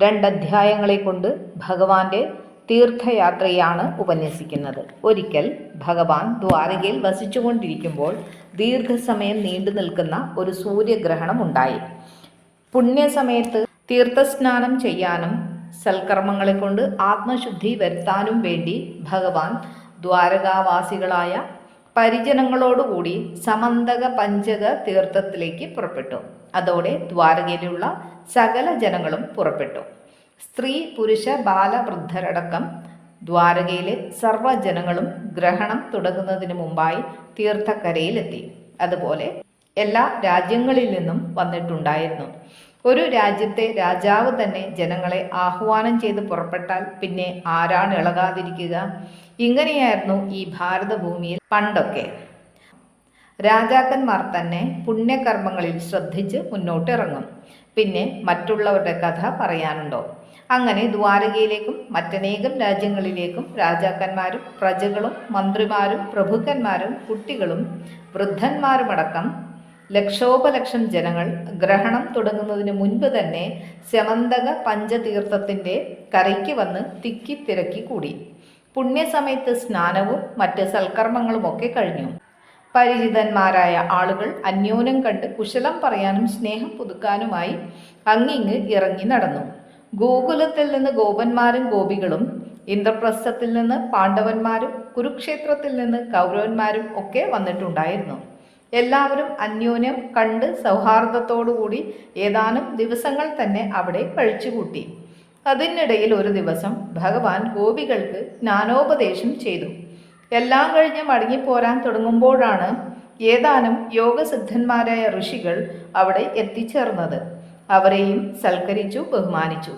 രണ്ടധ്യായങ്ങളെ കൊണ്ട് ഭഗവാന്റെ തീർത്ഥയാത്രയാണ് ഉപന്യസിക്കുന്നത്. ഒരിക്കൽ ഭഗവാൻ ദ്വാരകയിൽ വസിച്ചുകൊണ്ടിരിക്കുമ്പോൾ ദീർഘസമയം നീണ്ടു നിൽക്കുന്ന ഒരു സൂര്യഗ്രഹണം ഉണ്ടായി. പുണ്യസമയത്ത് തീർത്ഥസ്നാനം ചെയ്യാനും സൽക്കർമ്മങ്ങളെ കൊണ്ട് ആത്മശുദ്ധി വരുത്താനും വേണ്ടി ഭഗവാൻ ദ്വാരകാവാസികളായ പരിജനങ്ങളോടുകൂടി സമന്തക പഞ്ചക തീർത്ഥത്തിലേക്ക് പുറപ്പെട്ടു. അതോടെ ദ്വാരകയിലുള്ള സകല ജനങ്ങളും പുറപ്പെട്ടു. സ്ത്രീ പുരുഷ ബാല വൃദ്ധരടക്കം ദ്വാരകയിലെ സർവജനങ്ങളും ഗ്രഹണം തുടങ്ങുന്നതിന് മുമ്പായി തീർത്ഥക്കരയിലെത്തി. അതുപോലെ എല്ലാ രാജ്യങ്ങളിൽ നിന്നും വന്നിട്ടുണ്ടായിരുന്നു. ഒരു രാജ്യത്തെ രാജാവ് തന്നെ ജനങ്ങളെ ആഹ്വാനം ചെയ്ത് പുറപ്പെട്ടാൽ പിന്നെ ആരാണ് ഇളകാതിരിക്കുക? ഇങ്ങനെയായിരുന്നു ഈ ഭാരതഭൂമിയിൽ പണ്ടൊക്കെ. രാജാക്കന്മാർ തന്നെ പുണ്യകർമ്മങ്ങളിൽ ശ്രദ്ധിച്ച് മുന്നോട്ടിറങ്ങും. പിന്നെ മറ്റുള്ളവരുടെ കഥ പറയാനുണ്ടോ? അങ്ങനെ ദ്വാരകയിലേക്കും മറ്റനേകം രാജ്യങ്ങളിലേക്കും രാജാക്കന്മാരും പ്രജകളും മന്ത്രിമാരും പ്രഭുക്കന്മാരും കുട്ടികളും വൃദ്ധന്മാരുമടക്കം ലക്ഷോപലക്ഷം ജനങ്ങൾ ഗ്രഹണം തുടങ്ങുന്നതിന് മുൻപ് തന്നെ ശമന്തക പഞ്ചതീർത്ഥത്തിന്റെ കരയ്ക്ക് വന്ന് തിക്കി തിരക്കി കൂടി. പുണ്യസമയത്ത് സ്നാനവും മറ്റ് സൽക്കർമ്മങ്ങളുമൊക്കെ കഴിഞ്ഞു. പരിചിതന്മാരായ ആളുകൾ അന്യോന്യം കണ്ട് കുശലം പറയാനും സ്നേഹം പുതുക്കാനുമായി അങ്ങിങ്ങ് ഇറങ്ങി നടന്നു. ഗോകുലത്തിൽ നിന്ന് ഗോപന്മാരും ഗോപികളും ഇന്ദ്രപ്രസ്ഥത്തിൽ നിന്ന് പാണ്ഡവന്മാരും കുരുക്ഷേത്രത്തിൽ നിന്ന് കൗരവന്മാരും ഒക്കെ വന്നിട്ടുണ്ടായിരുന്നു. എല്ലാവരും അന്യോന്യം കണ്ട് സൗഹാർദ്ദത്തോടുകൂടി ഏതാനും ദിവസങ്ങൾ തന്നെ അവിടെ കഴിച്ചുകൂട്ടി. അതിനിടയിൽ ഒരു ദിവസം ഭഗവാൻ ഗോപികൾക്ക് ജ്ഞാനോപദേശം ചെയ്തു. എല്ലാം കഴിഞ്ഞ് മടങ്ങിപ്പോരാൻ തുടങ്ങുമ്പോഴാണ് ഏതാനും യോഗസിദ്ധന്മാരായ ഋഷികൾ അവിടെ എത്തിച്ചേർന്നത്. അവരെയും സൽക്കരിച്ചു ബഹുമാനിച്ചു.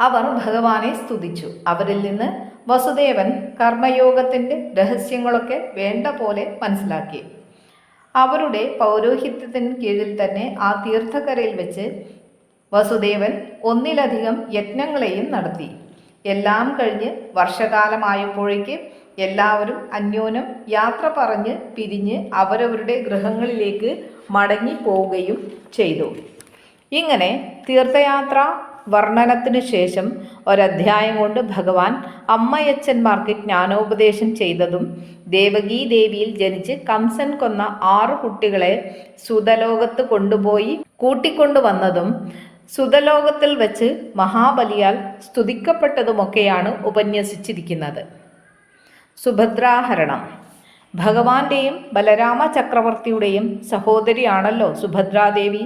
അവർ ഭഗവാനെ സ്തുതിച്ചു. അവരിൽ നിന്ന് വസുദേവൻ കർമ്മയോഗത്തിന്റെ രഹസ്യങ്ങളൊക്കെ വേണ്ട പോലെ മനസ്സിലാക്കി. അവരുടെ പൗരോഹിത്യത്തിന് കീഴിൽ തന്നെ ആ തീർത്ഥക്കരയിൽ വെച്ച് വസുദേവൻ ഒന്നിലധികം യജ്ഞങ്ങളെയും നടത്തി. എല്ലാം കഴിഞ്ഞ് വർഷകാലമായപ്പോഴേക്ക് എല്ലാവരും അന്യോനം യാത്ര പറഞ്ഞ് പിരിഞ്ഞ് അവരവരുടെ ഗൃഹങ്ങളിലേക്ക് മടങ്ങി പോവുകയും ചെയ്തു. ഇങ്ങനെ തീർത്ഥയാത്ര വർണനത്തിനു ശേഷം ഒരധ്യായം കൊണ്ട് ഭഗവാൻ അമ്മയച്ചന്മാർക്ക് ജ്ഞാനോപദേശം ചെയ്തതും ദേവകീ ദേവിയിൽ ജനിച്ച് കംസൻ കൊന്ന ആറു കുട്ടികളെ സുതലോകത്ത് കൊണ്ടുപോയി കൂട്ടിക്കൊണ്ടുവന്നതും സുതലോകത്തിൽ വെച്ച് മഹാബലിയാൽ സ്തുതിക്കപ്പെട്ടതുമൊക്കെയാണ് ഉപന്യസിച്ചിരിക്കുന്നത്. സുഭദ്രാഹരണം. ഭഗവാന്റെയും ബലരാമ ചക്രവർത്തിയുടെയും സഹോദരിയാണല്ലോ സുഭദ്രാദേവി.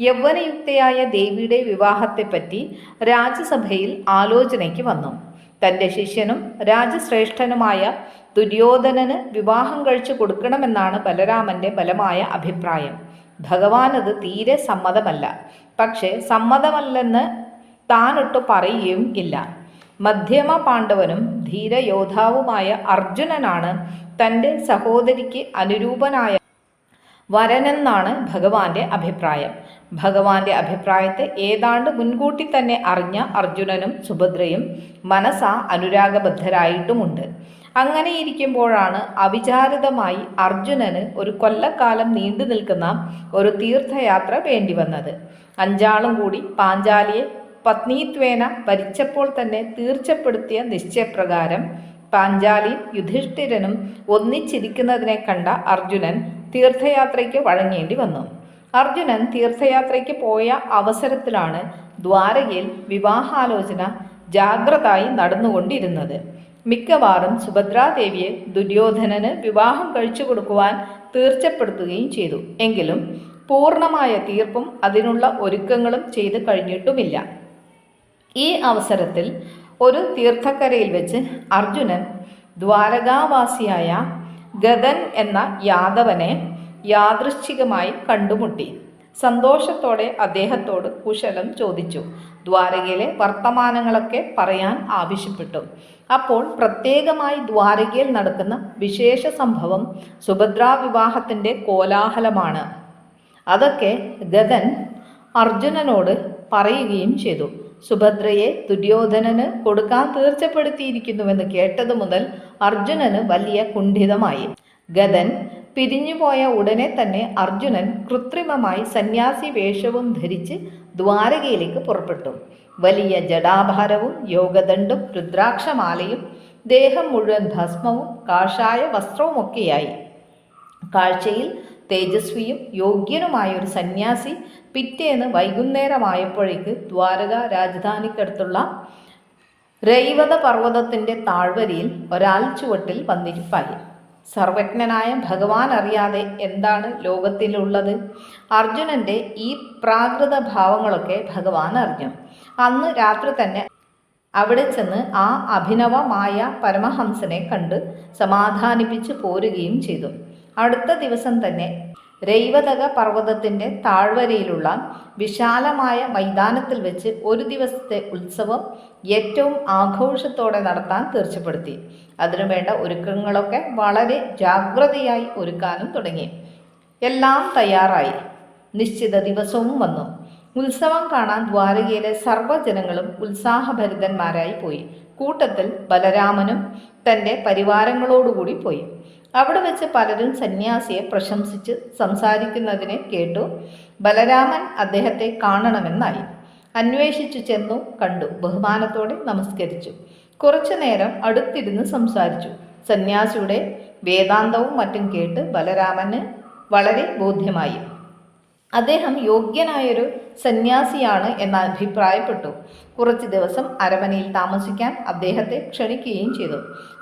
യൗവനയുക്തയായ ദേവിയുടെ വിവാഹത്തെപ്പറ്റി രാജ്യസഭയിൽ ആലോചനയ്ക്ക് വന്നു. തന്റെ ശിഷ്യനും രാജശ്രേഷ്ഠനുമായ ദുര്യോധനന് വിവാഹം കഴിച്ചു കൊടുക്കണമെന്നാണ് ബലരാമന്റെ ബലമായ അഭിപ്രായം. ഭഗവാൻ അത് തീരെ സമ്മതമല്ല. പക്ഷേ സമ്മതമല്ലെന്ന് താനൊട്ട് പറയുകയും ഇല്ല. മധ്യമ പാണ്ഡവനും ധീരയോദ്ധാവുമായ അർജുനനാണ് തന്റെ സഹോദരിക്ക് അനുരൂപനായ വരനെന്നാണ് ഭഗവാന്റെ അഭിപ്രായം. ഭഗവാന്റെ അഭിപ്രായത്തെ ഏതാണ്ട് മുൻകൂട്ടി തന്നെ അറിഞ്ഞ അർജുനനും സുഭദ്രയും മനസ്സാ അനുരാഗബദ്ധരായിട്ടുമുണ്ട്. അങ്ങനെ ഇരിക്കുമ്പോഴാണ് അവിചാരിതമായി അർജുനന് ഒരു കൊല്ലക്കാലം നീണ്ടു നിൽക്കുന്ന ഒരു തീർത്ഥയാത്ര വേണ്ടി വന്നത്. അഞ്ചാളും കൂടി പാഞ്ചാലിയെ പത്നീത്വേന ഭരിച്ചപ്പോൾ തന്നെ തീർച്ചപ്പെടുത്തിയ നിശ്ചയപ്രകാരം പാഞ്ചാലിയും യുധിഷ്ഠിരനും ഒന്നിച്ചിരിക്കുന്നതിനെ കണ്ട അർജുനൻ തീർത്ഥയാത്രയ്ക്ക് വഴങ്ങേണ്ടി വന്നു. അർജുനൻ തീർത്ഥയാത്രയ്ക്ക് പോയ അവസരത്തിലാണ് ദ്വാരകയിൽ വിവാഹാലോചന ജാഗ്രതായി നടന്നുകൊണ്ടിരുന്നത്. മിക്കവാറും സുഭദ്രാദേവിയെ ദുര്യോധനന് വിവാഹം കഴിച്ചു കൊടുക്കുവാൻ തീർച്ചപ്പെടുത്തുകയും ചെയ്തു. എങ്കിലും പൂർണമായ തീർപ്പും അതിനുള്ള ഒരുക്കങ്ങളും ചെയ്ത് കഴിഞ്ഞിട്ടുമില്ല. ഈ അവസരത്തിൽ ഒരു തീർത്ഥക്കരയിൽ വെച്ച് അർജുനൻ ദ്വാരകാവാസിയായ ഗതൻ എന്ന യാദവനെ യാദൃശ്ചികമായി കണ്ടുമുട്ടി. സന്തോഷത്തോടെ അദ്ദേഹത്തോട് കുശലം ചോദിച്ചു. ദ്വാരകയിലെ വർത്തമാനങ്ങളൊക്കെ പറയാൻ ആവശ്യപ്പെട്ടു. അപ്പോൾ പ്രത്യേകമായി ദ്വാരകയിൽ നടക്കുന്ന വിശേഷ സംഭവം സുഭദ്രാ വിവാഹത്തിന്റെ കോലാഹലമാണ്. അതൊക്കെ ഗതൻ അർജുനനോട് പറയുകയും ചെയ്തു. സുഭദ്രയെ ദുര്യോധനന് കൊടുക്കാൻ തീർച്ചപ്പെടുത്തിയിരിക്കുന്നുവെന്ന് കേട്ടതു മുതൽ അർജുനന് വലിയ കുണ്ഠിതമായി. ഗതൻ പിരിഞ്ഞുപോയ ഉടനെ തന്നെ അർജുനൻ കൃത്രിമമായി സന്യാസി വേഷവും ധരിച്ച് ദ്വാരകയിലേക്ക് പുറപ്പെട്ടു. വലിയ ജടാഭാരവും യോഗദണ്ഡും രുദ്രാക്ഷമാലയും ദേഹം മുഴുവൻ ഭസ്മവും കാഷായ വസ്ത്രവുമൊക്കെയായി. കാഴ്ചയിൽ തേജസ്വിയും യോഗ്യനുമായ ഒരു സന്യാസി പിറ്റേന്ന് വൈകുന്നേരമായപ്പോഴേക്ക് ദ്വാരക രാജധാനിക്കടുത്തുള്ള രൈവത പർവതത്തിന്റെ താഴ്വരയിൽ ഒരാൾ ചുവട്ടിൽ വന്നിരിപ്പായി. സർവജ്ഞനായ ഭഗവാൻ അറിയാതെ എന്താണ് ലോകത്തിലുള്ളത്? അർജുനന്റെ ഈ പ്രാകൃത ഭാവങ്ങളൊക്കെ ഭഗവാൻ അറിഞ്ഞു. അന്ന് രാത്രി തന്നെ അവിടെ ചെന്ന് ആ അഭിനവമായ പരമഹംസനെ കണ്ട് സമാധാനിപ്പിച്ച് പോരുകയും ചെയ്തു. അടുത്ത ദിവസം തന്നെ രൈവതക പർവതത്തിന്റെ താഴ്വരയിലുള്ള വിശാലമായ മൈതാനത്തിൽ വെച്ച് ഒരു ദിവസത്തെ ഉത്സവം ഏറ്റവും ആഘോഷത്തോടെ നടത്താൻ തീർച്ചപ്പെടുത്തി. അതിനുവേണ്ട ഒരുക്കങ്ങളൊക്കെ വളരെ ജാഗ്രതയായി ഒരുക്കാനും തുടങ്ങി. എല്ലാം തയ്യാറായി. നിശ്ചിത ദിവസവും വന്നു. ഉത്സവം കാണാൻ ദ്വാരകയിലെ സർവജനങ്ങളും ഉത്സാഹഭരിതന്മാരായി പോയി. കൂട്ടത്തിൽ ബലരാമനും തന്റെ പരിവാരങ്ങളോടുകൂടി പോയി. അവിടെ വെച്ച് പലരും സന്യാസിയെ പ്രശംസിച്ച് സംസാരിക്കുന്നതിനെ കേട്ടു. ബലരാമൻ അദ്ദേഹത്തെ കാണണമെന്നായി. അന്വേഷിച്ചു ചെന്നു കണ്ടു ബഹുമാനത്തോടെ നമസ്കരിച്ചു. കുറച്ചു നേരം അടുത്തിരുന്ന് സംസാരിച്ചു. സന്യാസിയുടെ വേദാന്തവും മറ്റും കേട്ട് ബലരാമന് വളരെ ബോധ്യമായി. അദ്ദേഹം യോഗ്യനായൊരു സന്യാസിയാണ് എന്ന് അഭിപ്രായപ്പെട്ടു. കുറച്ച് ദിവസം അരമനയിൽ താമസിക്കാൻ അദ്ദേഹത്തെ ക്ഷണിക്കുകയും ചെയ്തു.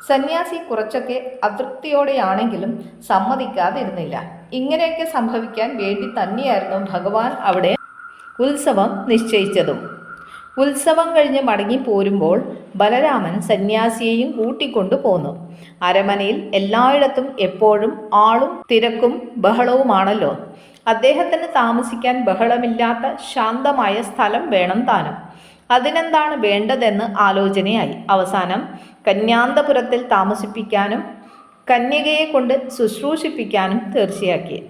സന്യാസി കുറച്ചൊക്കെ അതൃപ്തിയോടെയാണെങ്കിലും സമ്മതിക്കാതിരുന്നില്ല. ഇങ്ങനെയൊക്കെ സംഭവിക്കാൻ വേണ്ടി തന്നെയായിരുന്നു ഭഗവാൻ അവിടെ ഉത്സവം നിശ്ചയിച്ചതും. ഉത്സവം കഴിഞ്ഞ് മടങ്ങി പോരുമ്പോൾ ബലരാമൻ സന്യാസിയെയും കൂട്ടിക്കൊണ്ടു പോന്നു. അരമനയിൽ എല്ലായിടത്തും എപ്പോഴും ആളും തിരക്കും ബഹളവുമാണല്ലോ. അദ്ദേഹത്തിന് താമസിക്കാൻ ബഹളമില്ലാത്ത ശാന്തമായ സ്ഥലം വേണം താനും. അതിനെന്താണ് വേണ്ടതെന്ന് ആലോചനയായി. അവസാനം കന്യാന്തപുരത്തിൽ താമസിപ്പിക്കാനും കന്യകയെ കൊണ്ട് ശുശ്രൂഷിപ്പിക്കാനും തീർച്ചയാക്കി.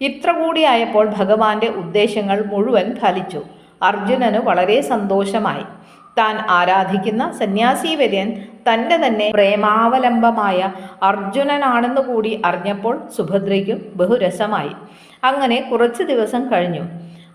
ഇത്ര കൂടിയായപ്പോൾ ഭഗവാന്റെ ഉദ്ദേശങ്ങൾ മുഴുവൻ ഫലിച്ചു. അർജുനന് വളരെ സന്തോഷമായി. താൻ ആരാധിക്കുന്ന സന്യാസി വര്യൻ തന്റെ തന്നെ പ്രേമാവലംബമായ അർജുനനാണെന്ന് കൂടി അറിഞ്ഞപ്പോൾ സുഭദ്രയ്ക്കും ബഹുരസമായി. അങ്ങനെ കുറച്ച് ദിവസം കഴിഞ്ഞു.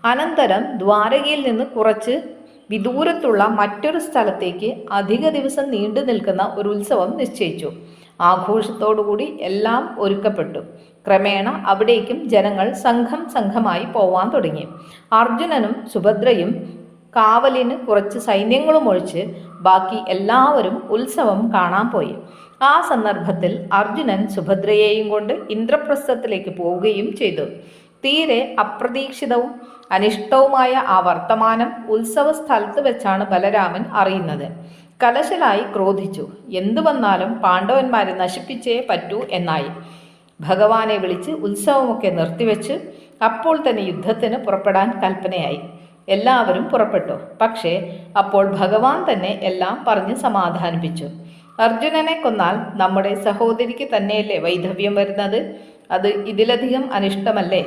അനന്തരം ദ്വാരകയിൽ നിന്ന് കുറച്ച് വിദൂരത്തുള്ള മറ്റൊരു സ്ഥലത്തേക്ക് അധിക ദിവസം നീണ്ടു നിൽക്കുന്ന ഒരു ഉത്സവം നിശ്ചയിച്ചു. ആഘോഷത്തോടുകൂടി എല്ലാം ഒരുക്കപ്പെട്ടു. ക്രമേണ അവിടേക്കും ജനങ്ങൾ സംഘം സംഘമായി പോവാൻ തുടങ്ങി. അർജുനനും സുഭദ്രയും കാവലിന് കുറച്ച് സൈന്യങ്ങളും ഒഴിച്ച് ബാക്കി എല്ലാവരും ഉത്സവം കാണാൻ പോയി. ആ സന്ദർഭത്തിൽ അർജുനൻ സുഭദ്രയെയും കൊണ്ട് ഇന്ദ്രപ്രസ്ഥത്തിലേക്ക് പോവുകയും ചെയ്തു. തീരെ അപ്രതീക്ഷിതവും അനിഷ്ടവുമായ ആ വർത്തമാനം ഉത്സവ സ്ഥലത്ത് വെച്ചാണ് ബലരാമൻ അറിയുന്നത്. കലശലായി ക്രോധിച്ചു. എന്തു വന്നാലും പാണ്ഡവന്മാരെ നശിപ്പിച്ചേ പറ്റൂ എന്നായി. ഭഗവാനെ വിളിച്ച് ഉത്സവമൊക്കെ നിർത്തിവെച്ച് അപ്പോൾ തന്നെ യുദ്ധത്തിന് പുറപ്പെടാൻ കൽപ്പനയായി. എല്ലാവരും പുറപ്പെട്ടു. പക്ഷേ അപ്പോൾ ഭഗവാൻ തന്നെ എല്ലാം പറഞ്ഞ് സമാധാനിപ്പിച്ചു. അർജുനനെ കൊന്നാൽ നമ്മുടെ സഹോദരിക്ക് തന്നെയല്ലേ വൈധവ്യം വരുന്നത്? അത് ഇതിലധികം അനിഷ്ടമല്ലേ?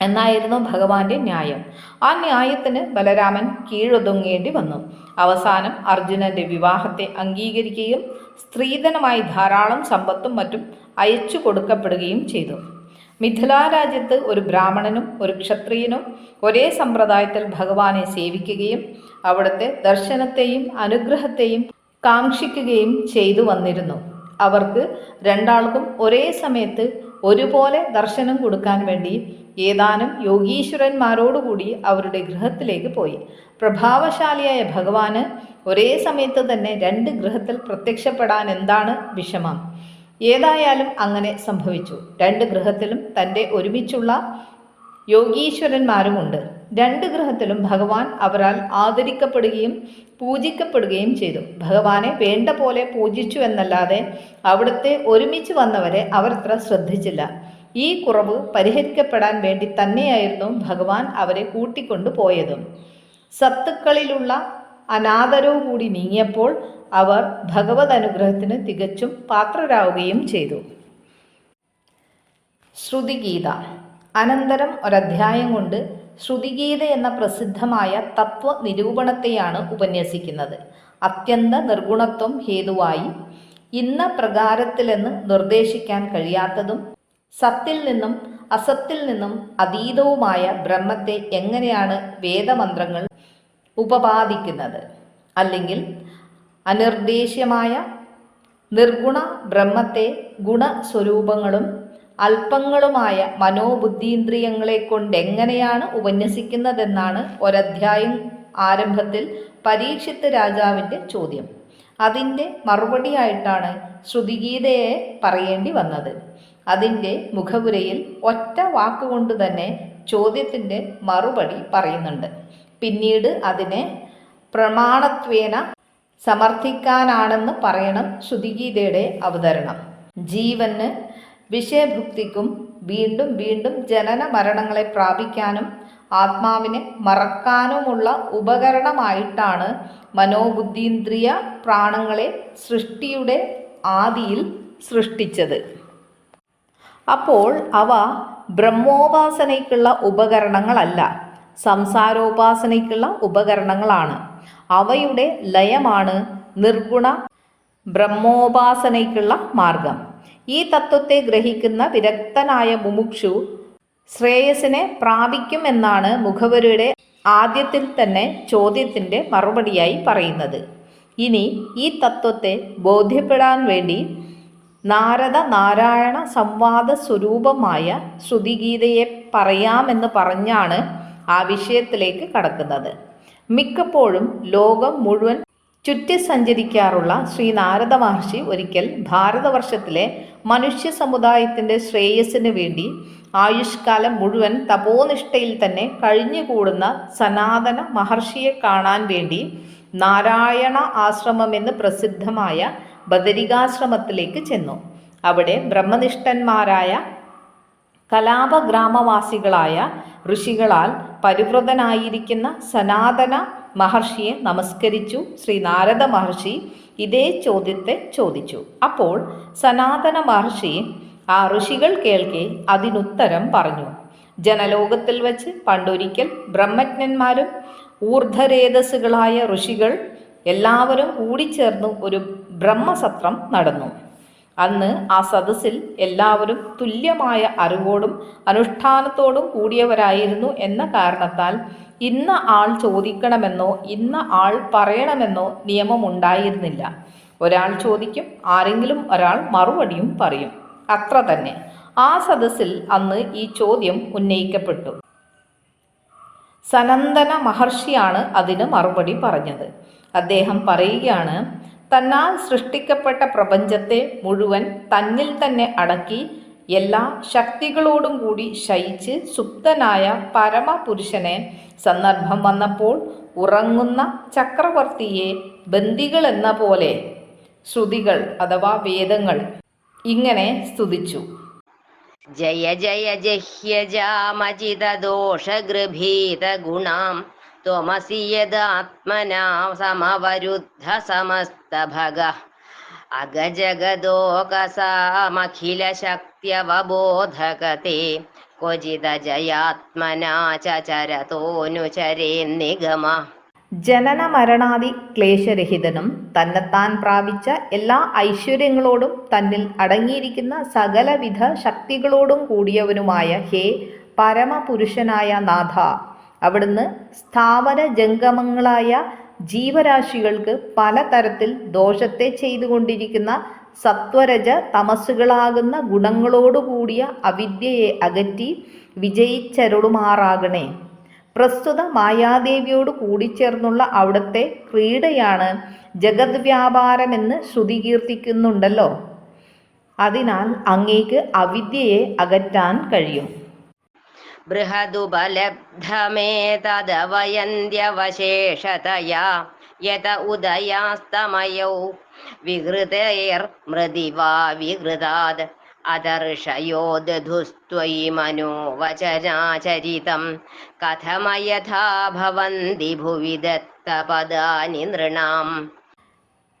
എന്നായിരുന്നു ഭഗവാന്റെ ന്യായം. ആ ന്യായത്തിന് ബലരാമൻ കീഴൊതുങ്ങേണ്ടി വന്നു. അവസാനം അർജുനന്റെ വിവാഹത്തെ അംഗീകരിക്കുകയും സ്ത്രീധനമായി ധാരാളം സമ്പത്തും മറ്റും അയച്ചു കൊടുക്കപ്പെടുകയും ചെയ്തു. മിഥിലാ രാജ്യത്ത് ഒരു ബ്രാഹ്മണനും ഒരു ക്ഷത്രിയനും ഒരേ സമ്പ്രദായത്തിൽ ഭഗവാനെ സേവിക്കുകയും അവിടുത്തെ ദർശനത്തെയും അനുഗ്രഹത്തെയും കാക്ഷിക്കുകയും ചെയ്തു വന്നിരുന്നു. അവർക്ക് രണ്ടാൾക്കും ഒരേ സമയത്ത് ഒരുപോലെ ദർശനം കൊടുക്കാൻ വേണ്ടി ഏതാനും യോഗീശ്വരന്മാരോടുകൂടി അവരുടെ ഗൃഹത്തിലേക്ക് പോയി. പ്രഭാവശാലിയായ ഭഗവാന് ഒരേ സമയത്ത് തന്നെ രണ്ട് ഗൃഹത്തിൽ പ്രത്യക്ഷപ്പെടാൻ എന്താണ് വിഷമം? ഏതായാലും അങ്ങനെ സംഭവിച്ചു. രണ്ട് ഗൃഹത്തിലും തന്റെ ഒരുമിച്ചുള്ള യോഗീശ്വരന്മാരുമുണ്ട്. രണ്ട് ഗ്രഹത്തിലും ഭഗവാൻ അവരാൽ ആദരിക്കപ്പെടുകയും പൂജിക്കപ്പെടുകയും ചെയ്തു. ഭഗവാനെ വേണ്ട പോലെ പൂജിച്ചു എന്നല്ലാതെ അവിടുത്തെ ഒരുമിച്ച് വന്നവരെ അവർ അത്ര ശ്രദ്ധിച്ചില്ല. ഈ കുറവ് പരിഹരിക്കപ്പെടാൻ വേണ്ടി തന്നെയായിരുന്നു ഭഗവാൻ അവരെ കൂട്ടിക്കൊണ്ടു പോയതും സത്തുക്കളിലുള്ള അനാദരവ് കൂടി നീങ്ങിയപ്പോൾ അവർ ഭഗവത് അനുഗ്രഹത്തിന് തികച്ചും പാത്രരാവുകയും ചെയ്തു. ശ്രുതിഗീത. അനന്തരം ഒരധ്യായം കൊണ്ട് ശ്രുതിഗീത എന്ന പ്രസിദ്ധമായ തത്വ നിരൂപണത്തെയാണ് ഉപന്യസിക്കുന്നത്. അത്യന്ത നിർഗുണത്വം ഹേതുവായി ഇന്ന പ്രകാരത്തിലെന്ന് നിർദ്ദേശിക്കാൻ കഴിയാത്തതും സത്തിൽ നിന്നും അസത്തിൽ നിന്നും അതീതവുമായ ബ്രഹ്മത്തെ എങ്ങനെയാണ് വേദമന്ത്രങ്ങൾ ഉപപാദിക്കുന്നത്? അല്ലെങ്കിൽ അനിർദ്ദേശ്യമായ നിർഗുണ ബ്രഹ്മത്തെ ഗുണസ്വരൂപങ്ങളും അല്പങ്ങളുമായ മനോബുദ്ധീന്ദ്രിയങ്ങളെ കൊണ്ടെങ്ങനെയാണ് ഉപന്യസിക്കുന്നതെന്നാണ് ഒരധ്യായം ആരംഭത്തിൽ പരീക്ഷിത്ത് രാജാവിന്റെ ചോദ്യം. അതിന്റെ മറുപടിയായിട്ടാണ് ശ്രുതിഗീതയെ പറയേണ്ടി വന്നത്. അതിന്റെ മുഖപുരയിൽ ഒറ്റ വാക്കുകൊണ്ട് തന്നെ ചോദ്യത്തിന്റെ മറുപടി പറയുന്നുണ്ട്. പിന്നീട് അതിനെ പ്രമാണത്വേന സമർത്ഥിക്കാനാണെന്ന് പറയണം ശ്രുതിഗീതയുടെ അവതരണം. ജീവന് വിഷയഭുക്തിക്കും വീണ്ടും വീണ്ടും ജനന മരണങ്ങളെ പ്രാപിക്കാനും ആത്മാവിനെ മറക്കാനുമുള്ള ഉപകരണമായിട്ടാണ് മനോബുദ്ധീന്ദ്രിയ പ്രാണങ്ങളെ സൃഷ്ടിയുടെ ആദിയിൽ സൃഷ്ടിച്ചത്. അപ്പോൾ അവ ബ്രഹ്മോപാസനയ്ക്കുള്ള ഉപകരണങ്ങളല്ല സംസാരോപാസനയ്ക്കുള്ള ഉപകരണങ്ങളാണ്. അവയുടെ ലയമാണ് നിർഗുണ ബ്രഹ്മോപാസനയ്ക്കുള്ള മാർഗം. ഈ തത്വത്തെ ഗ്രഹിക്കുന്ന വിരക്തനായ മുമുക്ഷു ശ്രേയസിനെ പ്രാപിക്കുമെന്നാണ് മുഖവരുടെ ആദ്യത്തിൽ തന്നെ ചോദ്യത്തിന്റെ മറുപടിയായി പറയുന്നത്. ഇനി ഈ തത്വത്തെ ബോധ്യപ്പെടാൻ വേണ്ടി നാരദ നാരായണ സംവാദ സ്വരൂപമായ ശ്രുതിഗീതയെ പറയാമെന്ന് പറഞ്ഞാണ് ആ വിഷയത്തിലേക്ക് കടക്കുന്നത്. മിക്കപ്പോഴും ലോകം മുഴുവൻ ചുറ്റി സഞ്ചരിക്കാറുള്ള ശ്രീ നാരദ മഹർഷി ഒരിക്കൽ ഭാരതവർഷത്തിലെ മനുഷ്യ സമുദായത്തിന്റെ ശ്രേയസ്സിന് വേണ്ടി ആയുഷ്കാലം മുഴുവൻ തപോനിഷ്ഠയിൽ തന്നെ കഴിഞ്ഞുകൂടുന്ന സനാതന മഹർഷിയെ കാണാൻ വേണ്ടി നാരായണ ആശ്രമം ആശ്രമമെന്ന് പ്രസിദ്ധമായ ബദരികാശ്രമത്തിലേക്ക് ചെന്നു. അവിടെ ബ്രഹ്മനിഷ്ഠന്മാരായ കലാപ ഗ്രാമവാസികളായ ഋഷികളാൽ പരിവൃതനായിരിക്കുന്ന സനാതന മഹർഷിയെ നമസ്കരിച്ചു ശ്രീ നാരദ മഹർഷി ഇതേ ചോദ്യത്തെ ചോദിച്ചു. അപ്പോൾ സനാതന മഹർഷി ആ ഋഷികൾ കേൾക്കെ അതിനുത്തരം പറഞ്ഞു. ജനലോകത്തിൽ വച്ച് പണ്ടൊരിക്കൽ ബ്രഹ്മജ്ഞന്മാരും ഊർധരേതസ്സുകളായ ഋഷികൾ എല്ലാവരും കൂടിച്ചേർന്ന് ഒരു ബ്രഹ്മസത്രം നടന്നു. അന്ന് ആ സദസ്സിൽ എല്ലാവരും തുല്യമായ അറിവോടും അനുഷ്ഠാനത്തോടും കൂടിയവരായിരുന്നു എന്ന കാരണത്താൽ ഇന്ന ആൾ ചോദിക്കണമെന്നോ ഇന്ന ആൾ പറയണമെന്നോ നിയമമുണ്ടായിരുന്നില്ല. ഒരാൾ ചോദിക്കും ആരെങ്കിലും ഒരാൾ മറുപടിയും പറയും. അത്ര തന്നെ. ആ സദസ്സിൽ അന്ന് ഈ ചോദ്യം ഉന്നയിക്കപ്പെട്ടു. സനന്ദന മഹർഷിയാണ് അതിന് മറുപടി പറഞ്ഞത്. അദ്ദേഹം പറയുകയാണ് തന്നാൽ സൃഷ്ടിക്കപ്പെട്ട പ്രപഞ്ചത്തെ മുഴുവൻ തന്നിൽ തന്നെ അടക്കി എല്ലാ ശക്തികളോടും കൂടി ശയിച്ച് സുപ്തനായ പരമപുരുഷനെ സന്ദർഭം വന്നപ്പോൾ ഉറങ്ങുന്ന ചക്രവർത്തിയെ ബന്ദികൾ എന്ന പോലെ ശ്രുതികൾ അഥവാ വേദങ്ങൾ ഇങ്ങനെ സ്തുതിച്ചു. ജയ ജയ ജഹ്യജാമജിതദോഷഗൃഭീതഗുണാം ത്വമസി ആത്മനാ സമവരുദ്ധ സമസ്ത समस्तभगः अगजगदोकसामखिलशक्त्यवबोधकते क्वचिदजयात्मना च चरतोऽनुचरेन्निगम ജനന മരണാദി ക്ലേശരഹിതനും തന്നെത്താൻ പ്രാപിച്ച എല്ലാ ഐശ്വര്യങ്ങളോടും തന്നിൽ അടങ്ങിയിരിക്കുന്ന സകലവിധ ശക്തികളോടും കൂടിയവനുമായ ഹേ പരമപുരുഷനായ നാഥ അവിടുന്ന് സ്ഥാവര ജംഗമങ്ങളായ ജീവരാശികൾക്ക് പലതരത്തിൽ ദോഷത്തെ ചെയ്തുകൊണ്ടിരിക്കുന്ന സത്വരജ തമസ്സുകളാകുന്ന ഗുണങ്ങളോടുകൂടിയ അവിദ്യയെ അകറ്റി വിജയിച്ചരുളുമാറാകണേ. പ്രസ്തുത മായാദേവിയോട് കൂടിച്ചേർന്നുള്ള അവിടുത്തെ ക്രീഡയാണ് ജഗദ്വ്യാപാരമെന്ന് ശ്രുതി കീർത്തിക്കുന്നുണ്ടല്ലോ അതിനാൽ അങ്ങേക്ക് അവിദ്യയെ അകറ്റാൻ കഴിയും. बृहदुपलब्धमेतदवयन्त्यवशेषतया यत उदयास्तमयौ विहृतैर्मृदि वा विहृताद् അതർഷയോ ദധുസ്ത്വയി മനോവചനാചരിതം കഥമയഥാ ഭവന്തി ഭുവി ദത്തപദാനി നൃണാം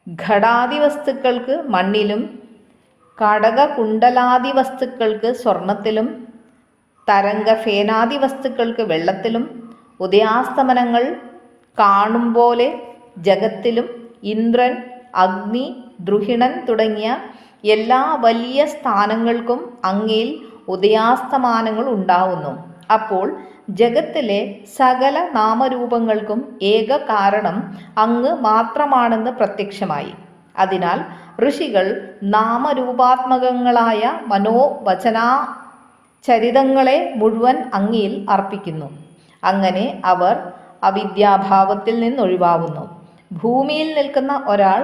ഘടാദി വസ്തുക്കൾക്ക് മണ്ണിലും കടകകുണ്ടലാദി വസ്തുക്കൾക്ക് സ്വർണത്തിലും തരംഗ ഫേനാദി വസ്തുക്കൾക്ക് വെള്ളത്തിലും ഉദയാസ്തമനങ്ങൾ കാണും പോലെ ജഗത്തിലും ഇന്ദ്രൻ അഗ്നി ദ്രുഹിണൻ തുടങ്ങിയ എല്ലാ വലിയ സ്ഥാനങ്ങൾക്കും അങ്ങയിൽ ഉദയാസ്തമാനങ്ങൾ ഉണ്ടാവുന്നു. അപ്പോൾ ജഗത്തിലെ സകല നാമരൂപങ്ങൾക്കും ഏക കാരണം അങ്ങ് മാത്രമാണെന്ന് പ്രത്യക്ഷമായി. അതിനാൽ ഋഷികൾ നാമരൂപാത്മകങ്ങളായ മനോവചനാ ചരിതങ്ങളെ മുഴുവൻ അങ്ങിയിൽ അർപ്പിക്കുന്നു. അങ്ങനെ അവർ അവിദ്യാഭാവത്തിൽ നിന്നൊഴിവാകുന്നു ഭൂമിയിൽ നിൽക്കുന്ന ഒരാൾ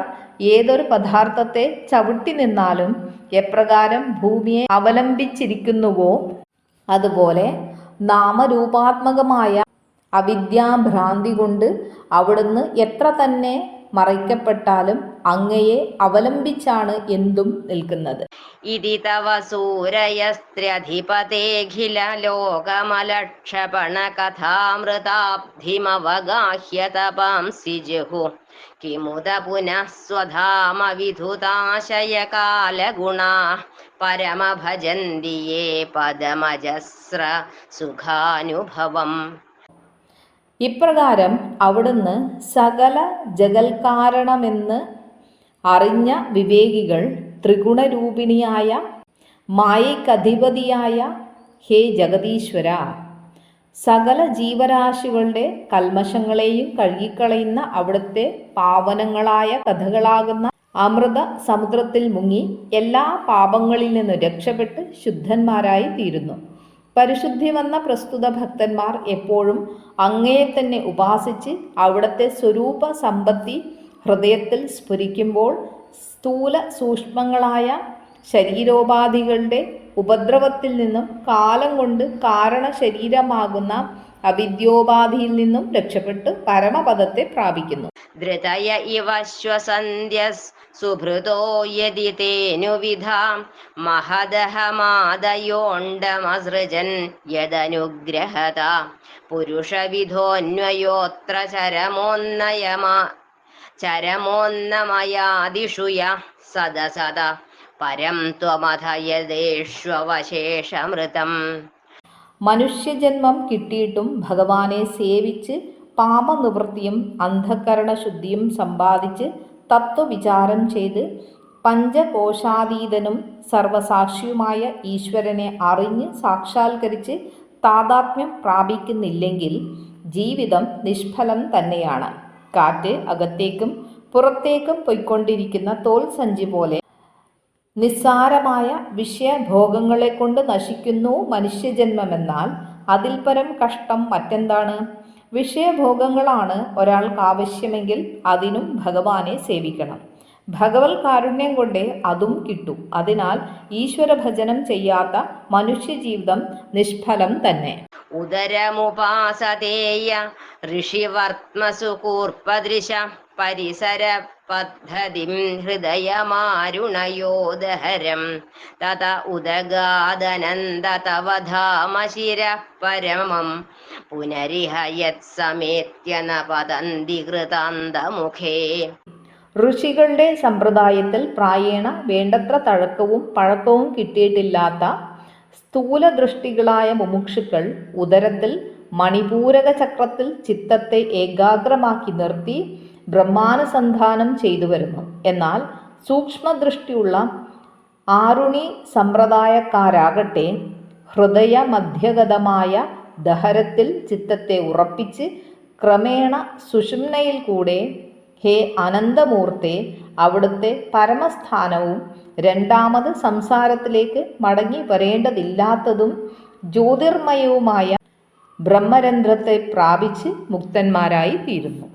ഏതൊരു പദാർത്ഥത്തെ ചവിട്ടി നിന്നാലും എപ്രകാരം ഭൂമിയെ അവലംബിച്ചിരിക്കുന്നുവോ അതുപോലെ നാമരൂപാത്മകമായ അവിദ്യാഭ്രാന്തി കൊണ്ട് അവിടുന്ന് എത്ര തന്നെ മറയ്ക്കപ്പെട്ടാലും അങ്ങയെ അവലംബിച്ചാണ് എന്തും നിൽക്കുന്നത്. ഇതി തവ സൂരയസ്ത്രധിപതേഖില ലോകമലക്ഷപണ കഥാമൃതാബ്ധിമവഗാഹ്യ തപാംസി ജഹു കിമുത പുനഃ സ്വധാമ വിധുതാശയ കാലഗുണാ പരമഭജന്തി യേ പദമജസ്ര സുഖാനുഭവം. ഇപ്രകാരം അവിടുന്ന് സകല ജഗൽക്കാരണമെന്ന് അറിഞ്ഞ വിവേകികൾ ത്രിഗുണരൂപിണിയായ മായക്കധിപതിയായ ഹേ ജഗതീശ്വര സകല ജീവരാശികളുടെ കൽമശങ്ങളെയും കഴുകിക്കളയുന്ന അവിടുത്തെ പാവനങ്ങളായ കഥകളാകുന്ന അമൃത സമുദ്രത്തിൽ മുങ്ങി എല്ലാ പാപങ്ങളിൽ നിന്നും രക്ഷപ്പെട്ട് ശുദ്ധന്മാരായി തീരുന്നു. പരിശുദ്ധി വന്ന പ്രസ്തുത ഭക്തന്മാർ എപ്പോഴും അങ്ങയെ തന്നെ ഉപാസിച്ച് അവിടുത്തെ സ്വരൂപ സമ്പത്തി ഹൃദയത്തിൽ സ്ഫുരിക്കുമ്പോൾ സ്ഥൂല സൂക്ഷ്മങ്ങളായ ശരീരോപാധികളുടെ ഉപദ്രവത്തിൽ നിന്നും കാലം കൊണ്ട് കാരണ ശരീരമാകുന്ന അവിദ്യോപാധിയിൽ നിന്നും രക്ഷപ്പെട്ട് പരമപദത്തെ പ്രാപിക്കുന്നു. ധൃതയ ഇവ ശ്വസന്ധ്യസ് സുഭൃതോ യതി തേനുവിധാം മഹദഹമാദയോണ്ടമസൃജൻ യദനുഗ്രഹത. പുരുഷവിധോന്വയോത്ര ചരമോന്നയമാ ചരമോന്നമയാദിഷു യ സദ. പരം ത്വമഥ യദേഷ്വശേഷമൃതം മനുഷ്യജന്മം കിട്ടിയിട്ടും ഭഗവാനെ സേവിച്ച് പാപനിവൃത്തിയും അന്ധകരണശുദ്ധിയും സമ്പാദിച്ച് തത്വവിചാരം ചെയ്ത് പഞ്ചകോശാതീതനും സർവസാക്ഷിയുമായ ഈശ്വരനെ അറിഞ്ഞ് സാക്ഷാത്കരിച്ച് താതാത്മ്യം പ്രാപിക്കുന്നില്ലെങ്കിൽ ജീവിതം നിഷ്ഫലം തന്നെയാണ്. കാറ്റ് അകത്തേക്കും പുറത്തേക്കും പൊയ്ക്കൊണ്ടിരിക്കുന്ന തോൽ സഞ്ചി പോലെ നിസ്സാരമായ വിഷയഭോഗങ്ങളെ കൊണ്ട് നശിക്കുന്നു മനുഷ്യജന്മമെന്നാൽ അതിൽപരം കഷ്ടം മറ്റെന്താണ്? വിഷയഭോഗങ്ങളാണ് ഒരാൾക്ക് ആവശ്യമെങ്കിൽ അതിനും ഭഗവാനെ സേവിക്കണം. ഭഗവത് കാരുണ്യം കൊണ്ടേ അതും കിട്ടും. അതിനാൽ ഈശ്വര ഭജനം ചെയ്യാത്ത മനുഷ്യജീവിതം നിഷ്ഫലം തന്നെ. ഉദരമുപാസതേയ ഋഷിവർത്മസു കൂർപ്പദൃശ പരിസര പദ്ധതിം ഹൃദയമാരുണയോദഹരം. തത ഉദഗാദനന്ദ തവ പരമം പുനരിഹ യത്സമേത്യ നപതന്തി പതന്തി കൃതാന്തമുഖേ. ഋഷികളുടെ സമ്പ്രദായത്തിൽ പ്രായേണ വേണ്ടത്ര തഴക്കവും പഴക്കവും കിട്ടിയിട്ടില്ലാത്ത സ്ഥൂലദൃഷ്ടികളായ മുമുക്ഷുക്കൾ ഉദരത്തിൽ മണിപൂരക ചക്രത്തിൽ ചിത്തത്തെ ഏകാഗ്രമാക്കി നിർത്തി ബ്രഹ്മാനുസന്ധാനം ചെയ്തു വരുന്നു. എന്നാൽ സൂക്ഷ്മദൃഷ്ടിയുള്ള ആരുണി സമ്പ്രദായക്കാരാകട്ടെ ഹൃദയ മധ്യഗതമായ ദഹരത്തിൽ ചിത്തത്തെ ഉറപ്പിച്ച് ക്രമേണ സുഷുമ്നയിൽ കൂടെ ഹേ അനന്തമൂർത്തെ അവിടുത്തെ പരമസ്ഥാനവും രണ്ടാമത് സംസാരത്തിലേക്ക് മടങ്ങി വരേണ്ടതില്ലാത്തതും ജ്യോതിർമയവുമായ ബ്രഹ്മരന്ധ്രത്തെ പ്രാപിച്ച് മുക്തന്മാരായി തീരുന്നു.